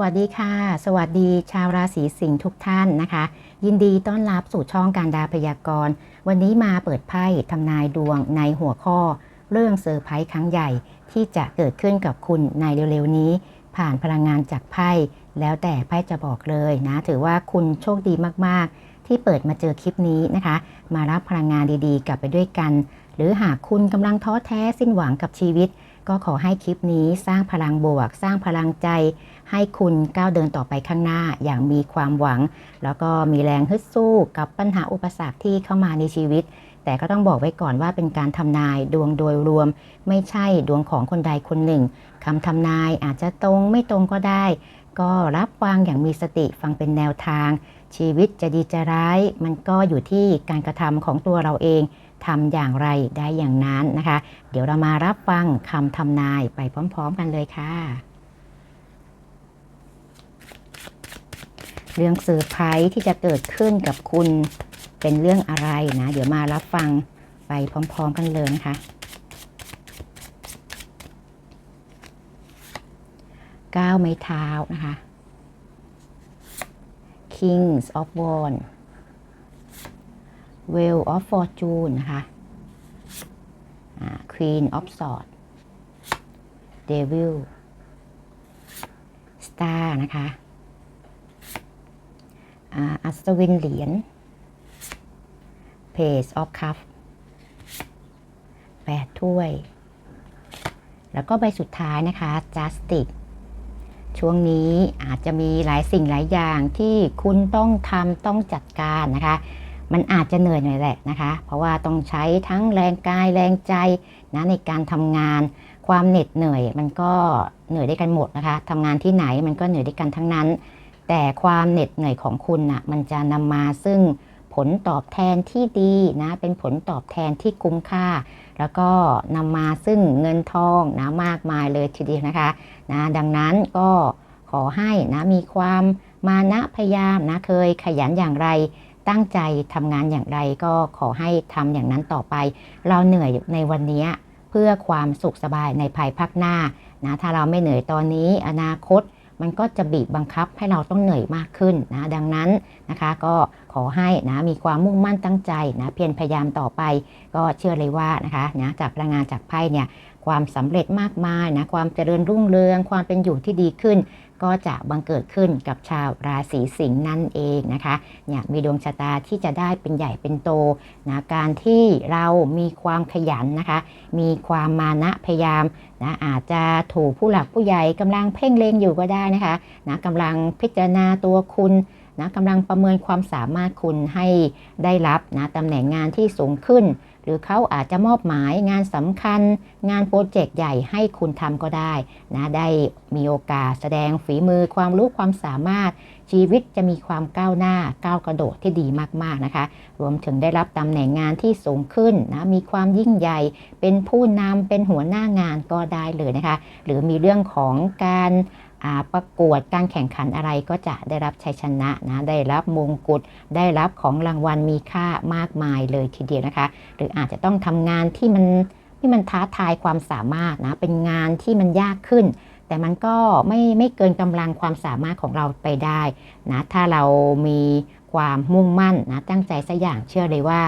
วัสดีค่ะ สวัสดีชาวราศีสิงห์ทุกท่านนะคะ ยินดีต้อนรับสู่ช่องการดาพยากรณ์ วันนี้มาเปิดไพ่ทำนายดวงในหัวข้อ เรื่องเซอร์ไพรส์ครั้งใหญ่ที่จะเกิดขึ้นกับคุณในเร็วๆนี้ ผ่านพลังงานจากไพ่แล้วแต่ไพ่จะบอกเลยนะ ถือว่าคุณโชคดีมากๆ ที่เปิดมาเจอคลิปนี้นะคะ มารับพลังงานดีๆ กลับไปด้วยกัน หรือหากคุณกำลังท้อแท้สิ้นหวังกับชีวิต ก็ขอให้คลิปนี้สร้างพลังบวก สร้างพลังใจ ให้คุณก้าวเดินต่อไปข้างหน้าอย่างมีความหวัง แล้วก็มีแรงฮึดสู้กับปัญหาอุปสรรคที่เข้ามาในชีวิต แต่ก็ต้องบอกไว้ก่อนว่าเป็นการทำนายดวงโดยรวม ไม่ใช่ดวงของคนใดคนหนึ่งคำทำนายอาจจะตรงไม่ตรงก็ได้ ก็รับฟังอย่างมีสติฟังเป็นแนวทาง ชีวิตจะดีจะร้าย มันก็อยู่ที่การกระทำของตัวเราเองทำอย่างไรได้อย่างนั้นนะคะ เดี๋ยวเรามารับฟังคำทำนายไปพร้อม ๆ กันเลยค่ะ เรื่องเซอร์ไพรส์ที่จะเกิดขึ้นกับคุณเป็นเรื่องอะไรนะ เดี๋ยวมารับฟังไปพร้อม ๆ กันเลยนะคะ ก้าวไม้เท้านะคะ Kings of Wands Wheel of Fortune นะคะ Queen of Swords Devil Star นะคะ อัศวินเหรียญ Page of Cup แปดถ้วย แล้วก็ใบสุดท้ายนะคะ Justice ช่วงนี้อาจจะมีหลายสิ่งหลายอย่างที่คุณต้องทำต้องจัดการนะคะ มันอาจจะเหนื่อยหน่อยแหละนะคะ เพราะว่าต้องใช้ทั้งแรงกายแรงใจนะในการทำงาน ความเหน็ดเหนื่อยมันก็เหนื่อยได้กันหมดนะคะทำงานที่ไหนมันก็เหนื่อยได้กันทั้งนั้น แต่ความเหน็ดเหนื่อยของคุณนะ่ะมันจะนำมาซึ่งผลตอบแทนที่ดีนะเป็นผลตอบแทนที่คุ้มค่า แล้วก็นำมาซึ่งเงินทองนะมากมายเลยทีเดียวนะคะนะดังนั้นก็ขอให้นะมีความมานะพยายามนะเคยขยันอย่างไรตั้งใจทำงานอย่างไรก็ขอให้ทำอย่างนั้นต่อไป เราเหนื่อยในวันนี้เพื่อความสุขสบายในภายภาคหน้านะถ้าเราไม่เหนื่อยตอนนี้อนาคต มันก็จะบีบบังคับให้เราต้องเหนื่อยมากขึ้นนะดังนั้นนะคะก็ขอให้นะมีความมุ่งมั่นตั้งใจนะเพียรพยายามต่อไป ก็เชื่อเลยว่านะคะนะจากพลังงานจากไพ่เนี่ย ความสำเร็จมากมายนะความเจริญรุ่งเรือง ความเป็นอยู่ที่ดีขึ้น ก็จะบังเกิดขึ้นกับชาวราศีสิงห์นั่นเองนะคะเนี่ยมีดวงชะตาที่จะได้เป็นใหญ่เป็นโตนะการที่เรามีความขยันนะคะ มีความมานะพยายามนะอาจจะถูกผู้หลักผู้ใหญ่กำลังเพ่งเลงอยู่ก็ได้นะคะนะกำลังพิจารณาตัวคุณนะกำลังประเมินความสามารถคุณให้ได้รับนะตำแหน่งงานที่สูงขึ้น หรือเขาอาจจะมอบหมายงานสำคัญ งานโปรเจกต์ใหญ่ให้คุณทำก็ได้นะได้มีโอกาสแสดงฝีมือความรู้ความสามารถ ชีวิตจะมีความก้าวหน้าก้าวกระโดดที่ดีมากๆนะคะ รวมถึงได้รับตำแหน่งงานที่สูงขึ้นนะมีความยิ่งใหญ่ เป็นผู้นำเป็นหัวหน้างานก็ได้เลยนะคะ หรือมีเรื่องของการ ประกวดการแข่งขันอะไรก็จะได้รับชัยชนะนะได้รับมงกุฎได้รับของรางวัลมีค่ามากมายเลยทีเดียวนะคะ หรืออาจจะต้องทำงานที่มันที่มันท้าทายความสามารถนะเป็นงานที่มันยากขึ้น แต่มันก็ไม่ไม่เกินกำลังความสามารถของเราไปได้นะถ้าเรามีความมุ่งมั่นนะตั้งใจสักอย่างเชื่อเลยว่า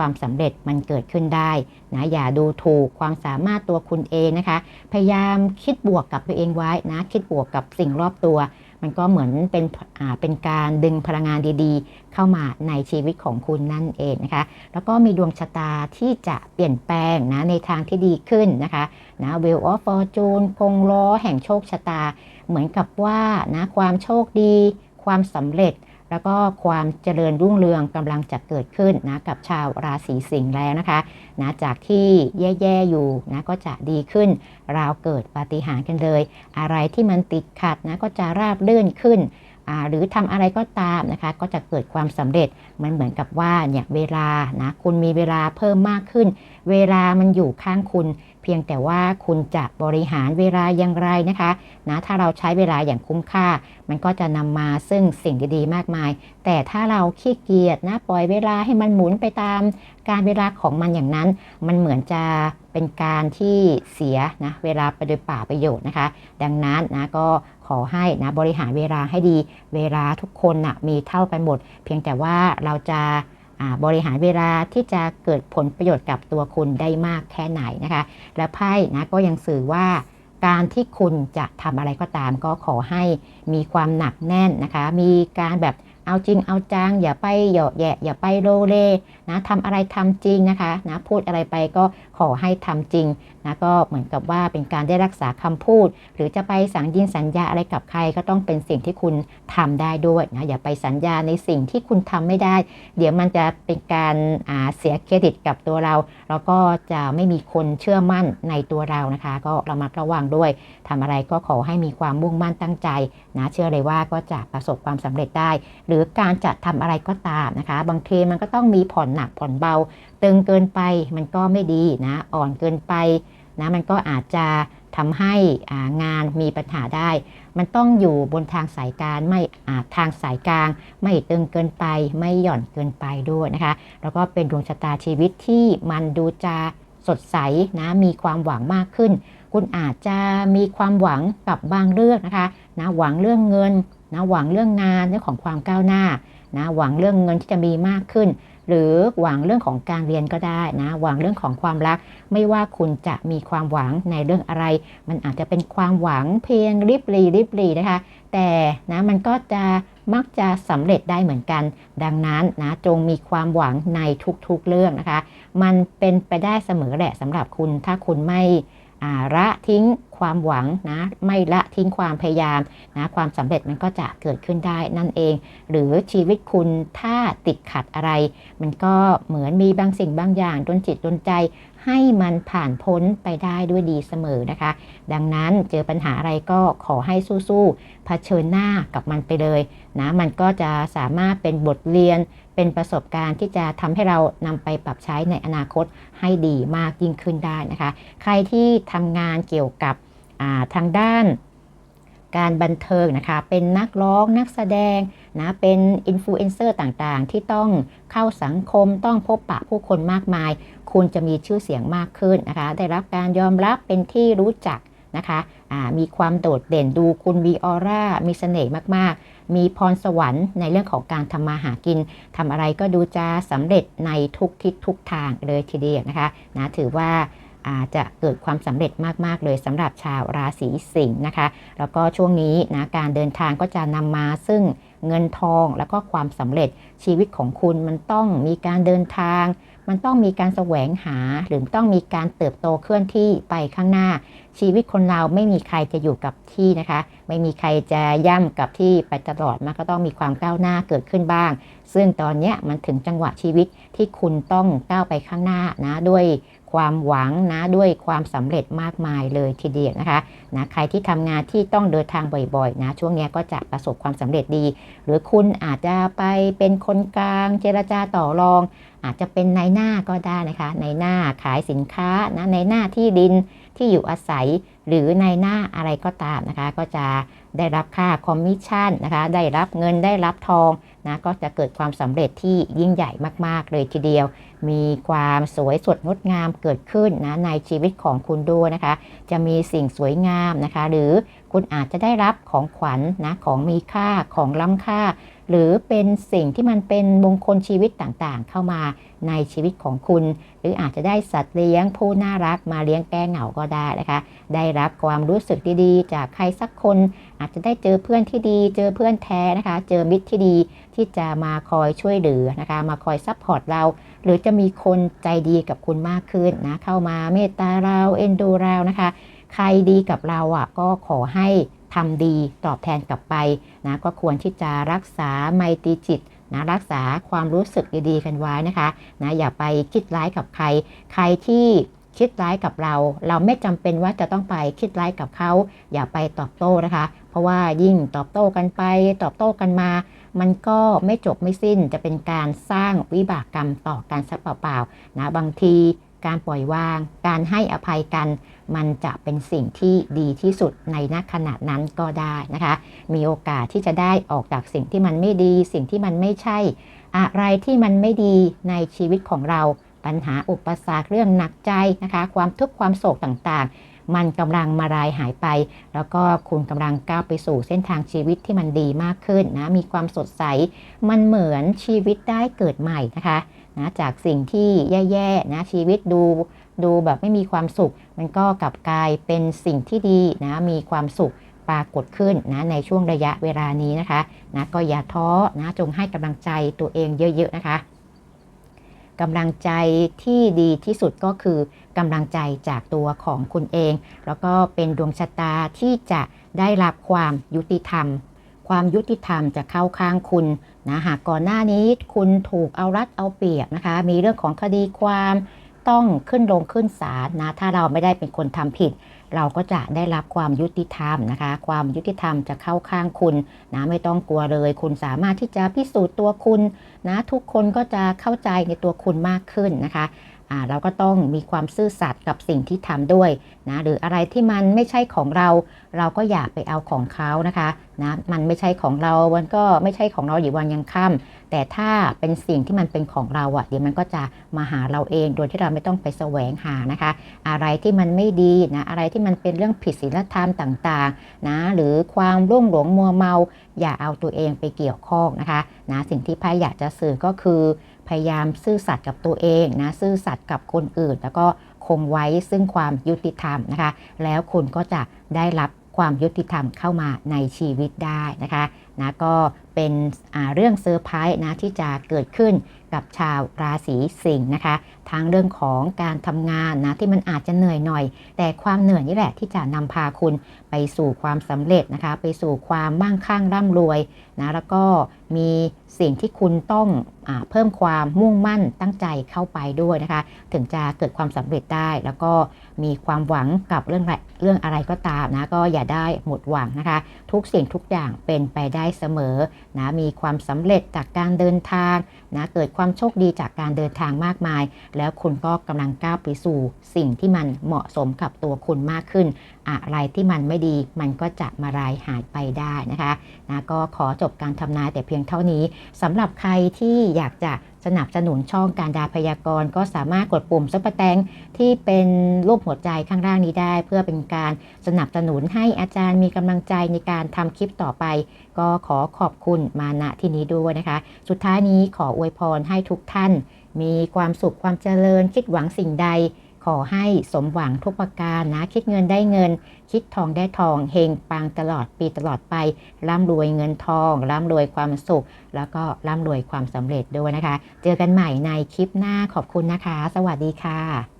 ความสำเร็จมันเกิดขึ้นได้นะอย่าดูถูกความสามารถตัวคุณเองนะคะ พยายามคิดบวกกับตัวเองไว้นะ คิดบวกกับสิ่งรอบตัว มันก็เหมือนเป็นอ่าเป็นการดึงพลังงานดีๆ เข้ามาในชีวิตของคุณนั่นเองนะคะ แล้วก็มีดวงชะตาที่จะเปลี่ยนแปลงนะในทางที่ดีขึ้นนะคะนะ Wheel of Fortune พงล้อแห่งโชคชะตา เหมือนกับว่านะความโชคดี ความสำเร็จ แล้วก็ความเจริญรุ่งเรืองกำลังจะเกิดขึ้นนะกับชาวราศีสิงห์แล้วนะคะนะจากที่แย่ๆอยู่นะก็จะดีขึ้น ราวเกิดปาฏิหาริย์กันเลย อะไรที่มันติดขัดนะก็จะราบเลื่นขึ้นหรือทำอะไรก็ตามนะคะ ก็จะเกิดความสำเร็จมันเหมือนกับว่าเนี่ยเวลานะคุณมีเวลาเพิ่มมากขึ้น เวลามันอยู่ข้างคุณเพียงแต่ว่าคุณจะบริหารเวลาอย่างไรนะคะนะถ้าเราใช้เวลาอย่างคุ้มค่า มันก็จะนำมาซึ่งสิ่งดีๆ มากมาย แต่ถ้าเราขี้เกียจนะปล่อยเวลาให้มันหมุนไปตามการเวลาของมันอย่างนั้น มันเหมือนจะเป็นการที่เสียนะเวลาไปโดยเป่าประโยชน์นะคะ ดังนั้นนะก็ขอให้นะบริหารเวลาให้ดี เวลาทุกคนนะมีเท่ากันหมด เพียงแต่ว่าเราจะ บริหารเวลาที่จะเกิดผลประโยชน์กับตัวคุณได้มากแค่ไหนนะคะ และไพ่นะก็ยังสื่อว่าการที่คุณจะทำอะไรก็ตาม ก็ขอให้มีความหนักแน่นนะคะ มีการแบบเอาจริงเอาจังอย่าไปเหยาะแยะอย่าไปโลเลนะทำอะไรทำจริงนะคะนะพูดอะไรไปก็ขอให้ทำจริงนะก็เหมือนกับว่าเป็นการได้รักษาคำพูด หรือจะไปสัญญินสัญญาอะไรกับใครก็ต้องเป็นสิ่งที่คุณทำได้ด้วยนะอย่าไปสัญญาในสิ่งที่คุณทำไม่ได้ เดี๋ยวมันจะเป็นการาเสียเครดิตกับตัวเรา แล้วก็จะไม่มีคนเชื่อมั่นในตัวเรานะคะ ก็ระมัดระวังด้วยทำอะไรก็ขอให้มีความมุ่งมั่นตั้งใจนะเชื่อเลยว่าก็จะประสบความสำเร็จได้ หรือการจะทำอะไรก็ตามนะคะ บางทีมันก็ต้องมีผ่อนหนักผ่อนเบา ตึงเกินไปมันก็ไม่ดีนะอ่อนเกินไปนะมันก็อาจจะทำให้งานมีปัญหาได้ มันต้องอยู่บนทางสายกลารไม่อ่าทางสายกลาง ไม่ตึงเกินไป ไม่หย่อนเกินไปด้วยนะคะ แล้วก็เป็นดวงชะตาชีวิตที่มันดูจะสดใสนะมีความหวังมากขึ้น คุณอาจจะมีความหวังกับบางเรื่องนะคะนะหวังเรื่องเงินนะหวังเรื่องงานเรื่องของความก้าวหน้านะหวังเรื่องเงินที่จะมีมากขึ้น หรือหวังเรื่องของการเรียนก็ได้นะ หวังเรื่องของความรัก ไม่ว่าคุณจะมีความหวังในเรื่องอะไร มันอาจจะเป็นความหวังเพียงริบหรีริบหรีนะคะ แต่นะมันก็จะมักจะสำเร็จได้เหมือนกัน ดังนั้นนะจงมีความหวังในทุกๆเรื่องนะคะ มันเป็นไปได้เสมอแหละสำหรับคุณถ้าคุณไม่ละทิ้ง ความหวังนะไม่ละทิ้งความพยายามนะความสำเร็จมันก็จะเกิดขึ้นได้นั่นเอง หรือชีวิตคุณถ้าติดขัดอะไร มันก็เหมือนมีบางสิ่งบางอย่างดนจิตดนใจให้มันผ่านพ้นไปได้ด้วยดีเสมอนะคะ ดังนั้นเจอปัญหาอะไรก็ขอให้สู้ๆเผชิญหน้ากับมันไปเลยนะมันก็จะสามารถเป็นบทเรียนเป็นประสบการณ์ที่จะทำให้เรานำไปปรับใช้ในอนาคตให้ดีมากยิ่งขึ้นได้นะคะ ใครที่ทำงานเกี่ยวกับ ทางด้านการบันเทิงนะคะ เป็นนักร้องนักแสดงนะ เป็นอินฟลูเอนเซอร์ต่างๆ ที่ต้องเข้าสังคมต้องพบปะผู้คนมากมาย คุณจะมีชื่อเสียงมากขึ้นนะคะ ได้รับการยอมรับเป็นที่รู้จักนะคะมีความโดดเด่นดูคุณมีออร่า มีเสน่ห์มากๆ มีพรสวรรค์ในเรื่องของการทำมาหากินทำอะไรก็ดูจะสำเร็จในทุกทิศทุกทางเลยทีเดียวนะคะนะถือว่า อาจจะเกิดความสำเร็จมาก ๆ เลยสำหรับชาวราศีสิงห์นะคะ แล้วก็ช่วงนี้นะการเดินทางก็จะนำมาซึ่งเงินทองแล้วก็ความสำเร็จชีวิตของคุณมันต้องมีการเดินทาง มันต้องมีการแสวงหาหรือต้องมีการเติบโตเคลื่อนที่ไปข้างหน้า ชีวิตคนเราไม่มีใครจะอยู่กับที่นะคะ ไม่มีใครจะย่ำกับที่ไปตลอดมันก็ต้องมีความก้าวหน้าเกิดขึ้นบ้าง ซึ่งตอนนี้มันถึงจังหวะชีวิตที่คุณต้องก้าวไปข้างหน้านะด้วยความหวังนะด้วยความสำเร็จมากมายเลยทีเดียวนะคะนะใครที่ทำงานที่ต้องเดินทางบ่อยๆนะช่วงนี้ก็จะประสบความสำเร็จดี หรือคุณอาจจะไปเป็นคนกลางเจรจาต่อรอง อาจจะเป็นในหน้าก็ได้นะคะ ในหน้าขายสินค้านะในหน้าที่ดินที่อยู่อาศัย หรือในหน้าอะไรก็ตามนะคะ ก็จะได้รับค่าคอมมิชชั่นนะคะ ได้รับเงินได้รับทองนะก็จะเกิดความสำเร็จที่ยิ่งใหญ่มาก ๆ เลยทีเดียว มีความสวยสดงดงามเกิดขึ้นนะในชีวิตของคุณด้วยนะคะ จะมีสิ่งสวยงามนะคะ หรือคุณอาจจะได้รับของขวัญนนะของมีค่าของล้ำค่า หรือเป็นสิ่งที่มันเป็นมงคลชีวิตต่างๆ เข้ามาในชีวิตของคุณ หรืออาจจะได้สัตว์เลี้ยงผู้น่ารักมาเลี้ยงแก้เหงาก็ได้นะคะ ได้รับความรู้สึกดีๆ จากใครสักคน อาจจะได้เจอเพื่อนที่ดี เจอเพื่อนแท้นะคะ เจอมิตรที่ดีที่จะมาคอยช่วยเหลือนะคะ มาคอยซัพพอร์ตเรา หรือจะมีคนใจดีกับคุณมากขึ้นนะ เข้ามาเมตตาเราเอ็นดูเรานะคะ ใครดีกับเราอะก็ขอให้ ทำดีตอบแทนกลับไปนะก็ควรที่จะรักษาไมตรีจิตนะรักษาความรู้สึกดีๆกันไว้นะคะนะอย่าไปคิดร้ายกับใคร ใครที่คิดร้ายกับเรา เราไม่จำเป็นว่าจะต้องไปคิดร้ายกับเขา อย่าไปตอบโต้นะคะ เพราะว่ายิ่งตอบโต้กันไป ตอบโต้กันมา มันก็ไม่จบไม่สิ้นจะเป็นการสร้างวิบากกรรมต่อการสักเปล่าๆนะบางที การปล่อยวาง การให้อภัยกัน มันจะเป็นสิ่งที่ดีที่สุดในณขณะนั้นก็ได้นะคะ มีโอกาสที่จะได้ออกจากสิ่งที่มันไม่ดี สิ่งที่มันไม่ใช่ อะไรที่มันไม่ดีในชีวิตของเรา ปัญหาอุปสรรคเรื่องหนักใจนะคะ ความทุกข์ความโศกต่างๆ มันกำลังมารายหายไป แล้วก็คุณกำลังก้าวไปสู่เส้นทางชีวิตที่มันดีมากขึ้นนะมีความสดใส มันเหมือนชีวิตได้เกิดใหม่นะคะนะจากสิ่งที่แย่ๆนะชีวิตดูดูแบบไม่มีความสุข มันก็กลับกลายเป็นสิ่งที่ดีนะมีความสุขปรากฏขึ้นนะในช่วงระยะเวลานี้นะคะนะก็อย่าท้อนะจงให้กำลังใจตัวเองเยอะๆนะคะ กำลังใจที่ดีที่สุดก็คือกำลังใจจากตัวของคุณเอง แล้วก็เป็นดวงชะตาที่จะได้รับความยุติธรรม ความยุติธรรมจะเข้าข้างคุณนะหากก่อนหน้านี้คุณถูกเอารัดเอาเปรียบนะคะ มีเรื่องของคดีความ ต้องขึ้นลงขึ้นศาลนะ ถ้าเราไม่ได้เป็นคนทำผิด เราก็จะได้รับความยุติธรรมนะคะ ความยุติธรรมจะเข้าข้างคุณนะไม่ต้องกลัวเลย คุณสามารถที่จะพิสูจน์ตัวคุณนะ ทุกคนก็จะเข้าใจในตัวคุณมากขึ้นนะคะอ่าเราก็ต้องมีความซื่อสัตย์กับสิ่งที่ทำด้วยนะหรืออะไรที่มันไม่ใช่ของเรา เราก็อย่าไปเอาของเขานะคะ นะมันไม่ใช่ของเรามันก็ไม่ใช่ของเราอยู่วันยังค่ำแต่ถ้าเป็นสิ่งที่มันเป็นของเราอะ่ะเดี๋ยวมันก็จะมาหาเราเอง โดยที่เราไม่ต้องไปแสวงหานะคะ อะไรที่มันไม่ดีนะอะไรที่มันเป็นเรื่องผิดศีลธรรมต่างๆนะหรือความร่วงหลงมัวเมา อย่าเอาตัวเองไปเกี่ยวข้องนะคะนะสิ่งที่ไพ่อยากจะสื่อก็คือพยายามซื่อสัตย์กับตัวเองนะซื่อสัตย์กับคนอื่น แล้วก็คงไว้ซึ่งความยุติธรรมนะคะ แล้วคุณก็จะได้รับ ความยุติธรรมเข้ามาในชีวิตได้นะคะนะก็เป็นเรื่องเซอร์ไพรส์นะที่จะเกิดขึ้นกับชาวราศีสิงห์นะคะทั้งเรื่องของการทำงานนะที่มันอาจจะเหนื่อยหน่อย แต่ความเหนื่อยนี่แหละที่จะนำพาคุณไปสู่ความสำเร็จนะคะ ไปสู่ความมั่งคั่งร่ำรวยนะแล้วก็มีสิ่งที่คุณต้องอเพิ่มความมุ่งมั่นตั้งใจเข้าไปด้วยนะคะ ถึงจะเกิดความสำเร็จได้ แล้วก็มีความหวังกับเรื่องเรื่องอะไรก็ตามนะก็อย่าได้หมดหวังนะคะ ทุกสิ่งทุกอย่างเป็นไปได้เสมอนะมีความสำเร็จจากการเดินทางนะเกิดความโชคดีจากการเดินทางมากมาย แล้วคุณก็กำลังก้าวไปสู่สิ่งที่มันเหมาะสมกับตัวคุณมากขึ้น อะไรที่มันไม่ดีมันก็จะมารายหายไปได้นะคะนะก็ขอจบการทำนายแต่เพียงเท่านี้สำหรับใครที่อยากจะ สนับสนุนช่องการดาพยากรณ์ก็สามารถกดปุ่มซุปเปอร์แตงที่เป็นรูปหัวใจข้างล่างนี้ได้ เพื่อเป็นการสนับสนุนให้อาจารย์มีกำลังใจในการทำคลิปต่อไป ก็ขอขอบคุณมาณที่นี้ด้วยนะคะ สุดท้ายนี้ขออวยพรให้ทุกท่าน มีความสุขความเจริญคิดหวังสิ่งใด ขอให้สมหวังทุกประการนะ คิดเงินได้เงิน คิดทองได้ทอง เฮงปังตลอดปีตลอดไป ร่ำรวยเงินทอง ร่ำรวยความสุข แล้วก็ร่ำรวยความสำเร็จด้วยนะคะ เจอกันใหม่ในคลิปหน้าขอบคุณนะคะ สวัสดีค่ะ